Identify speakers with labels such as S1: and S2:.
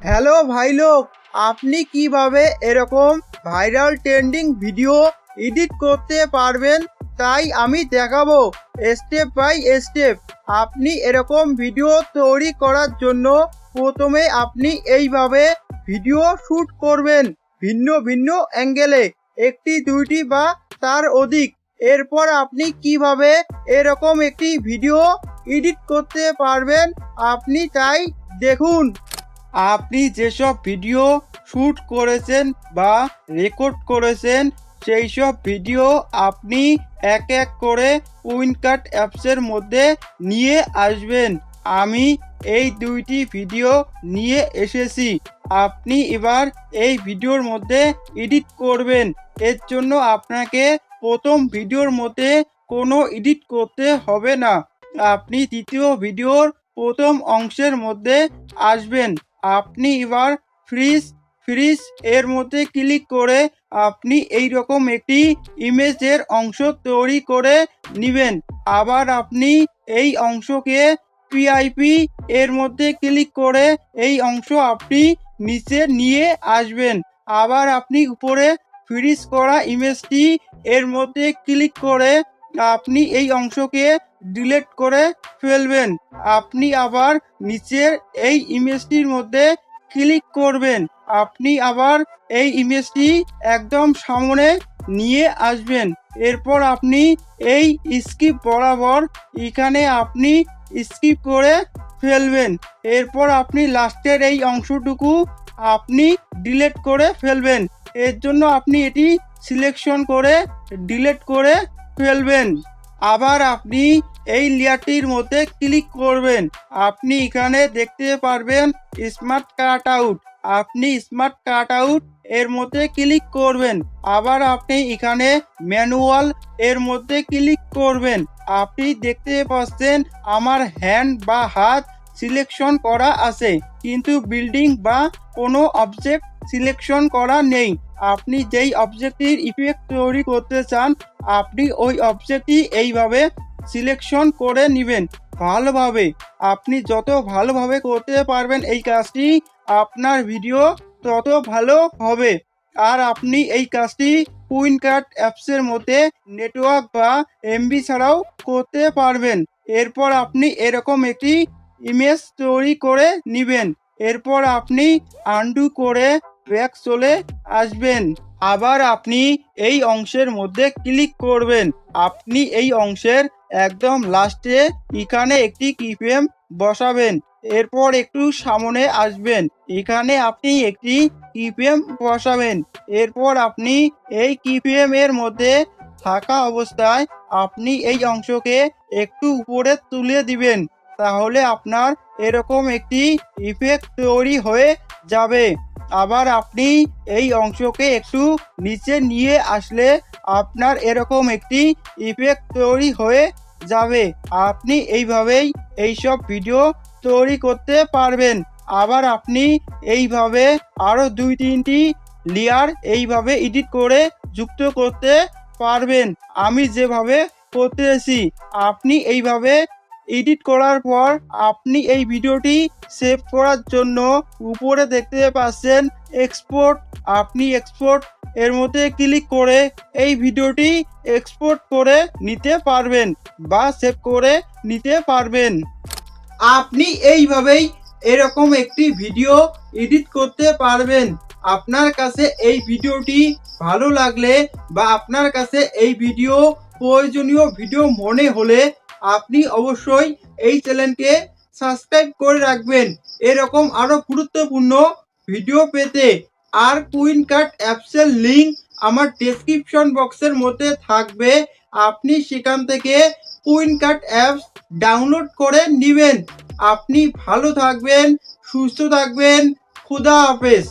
S1: Hello ভাই লোক, আপনি কীভাবে এরকম ভাইরাল ট্রেন্ডিং ভিডিও এডিট করতে পারবেন? তাই আমি দেখাবো স্টেপ বাই স্টেপ আপনি এরকম ভিডিও তৈরি করার জন্য প্রথমে আপনি এইভাবে ভিডিও শ্যুট করবেন ভিন্ন ভিন্ন অ্যাঙ্গেলে, একটি, দুইটি বা তার অধিক। এরপর আপনি কীভাবে এরকম একটি ভিডিও এডিট করতে পারবেন? আপনি তাই দেখুন। আপনি যেসব ভিডিও শ্যুট করেছেন বা রেকর্ড করেছেন সেই সব ভিডিও আপনি এক এক করে উইনকাট অ্যাপসের মধ্যে নিয়ে আসবেন। আমি এই দুইটি ভিডিও নিয়ে এসেছি। আপনি এবার এই ভিডিওর মধ্যে এডিট করবেন। এর জন্য আপনাকে প্রথম ভিডিওর মধ্যে কোনো এডিট করতে হবে না। আপনি দ্বিতীয় ভিডিওর প্রথম অংশের মধ্যে আসবেন। আপনি এবার ফ্রিজ ফ্রিজ এর মধ্যে ক্লিক করে আপনি এই রকম একটি ইমেজের অংশ তৈরি করে নেবেন। আবার আপনি এই অংশকে পিআইপি এর মধ্যে ক্লিক করে এই অংশ আপনি নিচে নিয়ে আসবেন। আবার আপনি উপরে ফ্রিজ করা ইমেজটি এর মধ্যে ক্লিক করে আপনি এই অংশকে ডিলিট করে ফেলবেন। আপনি আবার নিচের এই ইমেজটির মধ্যে ক্লিক করবেন। আপনি আবার এই ইমেজটি একদম সামনে নিয়ে আসবেন। এরপর আপনি এই স্কিপ বরাবর এখানে আপনি স্কিপ করে ফেলবেন। এরপর আপনি লাস্টের এই অংশটুকু আপনি ডিলেট করে ফেলবেন। এর জন্য আপনি এটি সিলেকশন করে ডিলেট করে ফেলবেন। আবার আপনি এই লেয়ারটির মধ্যে ক্লিক করবেন। আপনি এখানে দেখতে পারবেন স্মার্ট কাট আউট। আপনি স্মার্ট কাট আউট এর মধ্যে ক্লিক করবেন। আবার আপনি এখানে ম্যানুয়াল এর মধ্যে ক্লিক করবেন। আপনি দেখতে পাচ্ছেন আমার হ্যান্ড বা হাত সিলেকশন করা আছে, কিন্তু বিল্ডিং বা কোনো অবজেক্ট সিলেকশন করা নেই। আপনি যেই অবজেক্টটির ইফেক্ট তৈরি করতে চান, আপনি ওই অবজেক্টটি এইভাবে সিলেকশন করে নেবেন। ভালোভাবে, আপনি যত ভালোভাবে করতে পারবেন এই কাজটি, আপনার ভিডিও তত ভালো হবে। আর আপনি এই কাজটি কুইন কার্ড অ্যাপসের মধ্যে নেটওয়ার্ক বা এমবি ছাড়াও করতে পারবেন। এরপর আপনি এরকম একটি ইমেজ তৈরি করে নেবেন। এরপর আপনি আন্ডু করে ব্যাক চলে আসবেন। আবার আপনি এই অংশের মধ্যে ক্লিক করবেন। আপনি এই অংশের একদম লাস্টে এখানে একটি কিপেম বসাবেন। এরপর একটু সামনে আসবেন। এখানে আপনি একটি কিপিএম বসাবেন। এরপর আপনি এই কিপিএম এর মধ্যে থাকা অবস্থায় আপনি এই অংশকে একটু উপরে তুলে দিবেন। তাহলে আপনার এরকম একটি ইফেক্ট তৈরি হয়ে যাবে। আবার আপনি এই অংশকে একটু নিচে নিয়ে আসলে আপনার এরকম একটি ইফেক্ট তৈরি হয়ে যাবে। আপনি এইভাবেই এইসব ভিডিও তৈরি করতে পারবেন। আবার আপনি এইভাবে আরও দুই তিনটি লেয়ার এইভাবে এডিট করে যুক্ত করতে পারবেন। আমি যেভাবে করতেছি, আপনি এইভাবে এডিট করার পর আপনি এই ভিডিওটি সেভ করার জন্য উপরে দেখতে পাচ্ছেন এক্সপোর্ট আপনি এক্সপোর্ট এর মধ্যে ক্লিক করে এই ভিডিওটি এক্সপোর্ট করে নিতে পারবেন বা সেভ করে নিতে পারবেন। আপনি এইভাবেই এরকম একটি ভিডিও এডিট করতে পারবেন। আপনার কাছে এই ভিডিওটি ভালো লাগলে বা আপনার কাছে এই ভিডিও প্রয়োজনীয় ভিডিও মনে হলে আপনি অবশ্যই এই চ্যানেলকে সাবস্ক্রাইব করে রাখবেন। এরকম আরও গুরুত্বপূর্ণ ভিডিও পেতে আর কুইন কার্ড অ্যাপসের লিঙ্ক আমার ডেসক্রিপশন বক্সের মধ্যে থাকবে। আপনি সেখান থেকে কুইন কার্ড অ্যাপস ডাউনলোড করে নেবেন। আপনি ভালো থাকবেন, সুস্থ থাকবেন, খুদা হাফেজ।